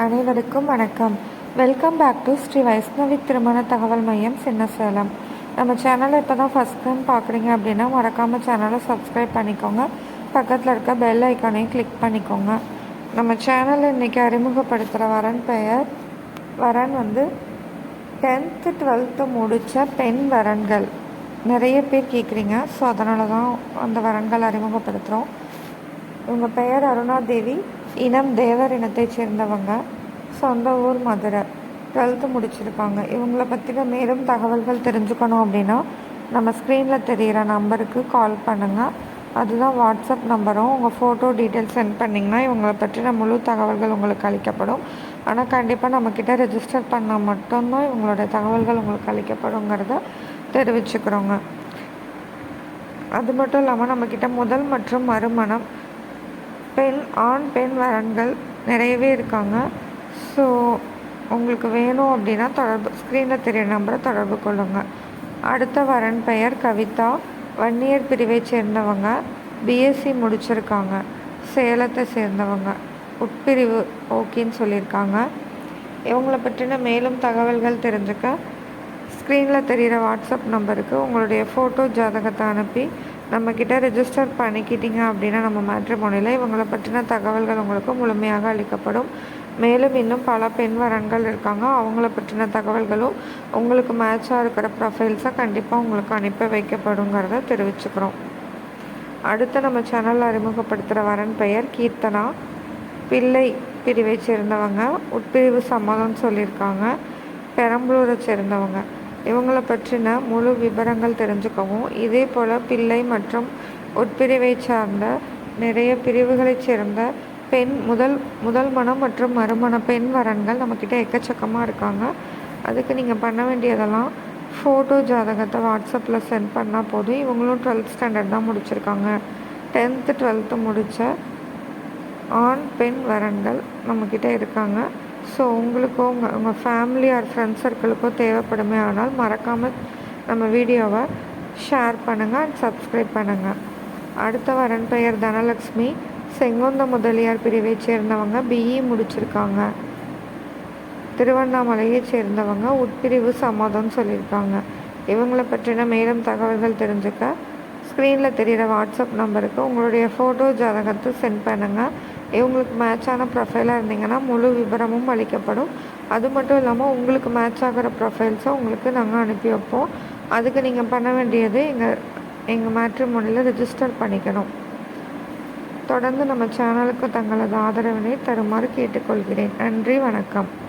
அனைவருக்கும் வணக்கம். Welcome back to Shri Vaishnavi திருமண தகவல் மையம் சின்னசேலம். நம்ம சேனலை இப்போ தான் ஃபஸ்ட் டைம் பார்க்குறீங்க அப்படின்னா மறக்காமல் சேனலை சப்ஸ்கிரைப் பண்ணிக்கோங்க. பக்கத்தில் இருக்க பெல் ஐக்கானையும் கிளிக் பண்ணிக்கோங்க. நம்ம சேனலில் இன்றைக்கி அறிமுகப்படுத்துகிற வரன் பெயர் வரன் வந்து டென்த்து டுவெல்த்து முடித்த பெண் வரன்கள். நிறைய பேர் கேட்குறீங்க ஸோ அதனால தான் அந்த வரன்கள் அறிமுகப்படுத்துகிறோம் இவங்க பெயர் அருணா தேவி இனம் தேவர் இனத்தைச் சேர்ந்தவங்க. சொந்த ஊர் மதுரை. டுவெல்த்து முடிச்சிருக்காங்க. இவங்கள பற்றின மேலும் தகவல்கள் தெரிஞ்சுக்கணும் அப்படின்னா நம்ம ஸ்க்ரீனில் தெரிகிற நம்பருக்கு கால் பண்ணுங்கள் அதுதான் வாட்ஸ்அப் நம்பரும் உங்கள் ஃபோட்டோ டீட்டெயில்ஸ் சென்ட் பண்ணிங்கன்னா இவங்களை பற்றின முழு தகவல்கள் உங்களுக்கு அளிக்கப்படும். ஆனால் கண்டிப்பாக நம்மக்கிட்ட ரெஜிஸ்டர் பண்ணால் மட்டும்தான் இவங்களோட தகவல்கள் உங்களுக்கு அளிக்கப்படுங்கிறத தெரிவிச்சுக்கிறோங்க. அது மட்டும் இல்லாமல் நம்மக்கிட்ட முதல் மற்றும் மறுமணம் பெண் ஆண் பெண் வரன்கள் நிறையவே இருக்காங்க. ஸோ உங்களுக்கு வேணும் அப்படின்னா தொடர்பு ஸ்க்ரீனில் தெரிய நம்பரை தொடர்பு கொள்ளுங்கள் அடுத்த வரன் பெயர் கவிதா. வன்னியர் பிரிவை சேர்ந்தவங்க. பிஎஸ்சி முடிச்சிருக்காங்க. சேலத்தை சேர்ந்தவங்க. உட்பிரிவு ஓகேன்னு சொல்லியிருக்காங்க. இவங்கள பற்றின மேலும் தகவல்கள் தெரிஞ்சுக்க ஸ்க்ரீனில் தெரிகிற வாட்ஸ்அப் நம்பருக்கு உங்களுடைய ஃபோட்டோ ஜாதகத்தை அனுப்பி நம்மக்கிட்ட ரிஜிஸ்டர் பண்ணிக்கிட்டீங்க அப்படின்னா நம்ம மேட்ரிமோனியில் இவங்களை பற்றின தகவல்கள் உங்களுக்கு முழுமையாக அளிக்கப்படும். மேலும் இன்னும் பல பெண் வரன்கள் இருக்காங்க. அவங்கள பற்றின தகவல்களும் உங்களுக்கு மேட்சாக இருக்கிற ப்ரொஃபைல்ஸை கண்டிப்பாக உங்களுக்கு அனுப்பி வைக்கப்படுங்கிறத தெரிவிச்சுக்கிறோம். அடுத்து நம்ம சேனலில் அறிமுகப்படுத்துகிற வரன் பெயர் கீர்த்தனா. பிள்ளை பிரிவை சேர்ந்தவங்க. உட்பிரிவு சம்மதம்னு சொல்லியிருக்காங்க. பெரம்பலூரை சேர்ந்தவங்க. இவங்களை பற்றின முழு விவரங்கள் தெரிஞ்சுக்கவும் இதே போல் பிள்ளை மற்றும் உட்பிரிவை சார்ந்த நிறைய பிரிவுகளைச் சேர்ந்த பெண் முதல் முதல் மனம் மற்றும் மறுமண பெண் வரன்கள் நம்மக்கிட்ட எக்கச்சக்கமாக இருக்காங்க. அதுக்கு நீங்கள் பண்ண வேண்டியதெல்லாம் ஃபோட்டோ ஜாதகத்தை வாட்ஸ்அப்பில் சென்ட் பண்ணால் போதும். இவங்களும் டுவெல்த் ஸ்டாண்டர்ட் தான் முடிச்சிருக்காங்க. டென்த்து டுவெல்த்து முடித்த ஆண் பெண் வரன்கள் நம்மக்கிட்ட இருக்காங்க. ஸோ உங்களுக்கோ உங்கள் உங்கள் ஃபேமிலி ஆர் ஃப்ரெண்ட்ஸ் சர்க்கிளுக்கோ தேவைப்படுமே ஆனால் மறக்காமல் நம்ம வீடியோவை ஷேர் பண்ணுங்கள் அண்ட் சப்ஸ்கிரைப் பண்ணுங்கள் அடுத்த வரன் பெயர் தனலக்ஷ்மி. செங்கொந்த முதலியார் பிரிவை சேர்ந்தவங்க பிஇ e. முடிச்சிருக்காங்க. திருவண்ணாமலையை சேர்ந்தவங்க உட்பிரிவு சம்மதம் சொல்லியிருக்காங்க இவங்களை பற்றின மேலும் தகவல்கள் தெரிஞ்சுக்க ஸ்க்ரீனில் தெரிகிற வாட்ஸ்அப் நம்பருக்கு உங்களுடைய ஃபோட்டோ ஜாதகத்தை சென்ட் பண்ணுங்கள் இவங்களுக்கு மேட்சான ப்ரொஃபைலாக இருந்தீங்கன்னா முழு விவரமும் அளிக்கப்படும். அது மட்டும் இல்லாமல் உங்களுக்கு மேட்ச் ஆகிற ப்ரொஃபைல்ஸை உங்களுக்கு நாங்கள் அனுப்பி வைப்போம். அதுக்கு நீங்கள் பண்ண வேண்டியது எங்கள் எங்கள் மேட்ரிமோனியில் ரிஜிஸ்டர் பண்ணிக்கணும். தொடர்ந்து நம்ம சேனலுக்கு தங்களது ஆதரவினை தருமாறு கேட்டுக்கொள்கிறேன். நன்றி வணக்கம்.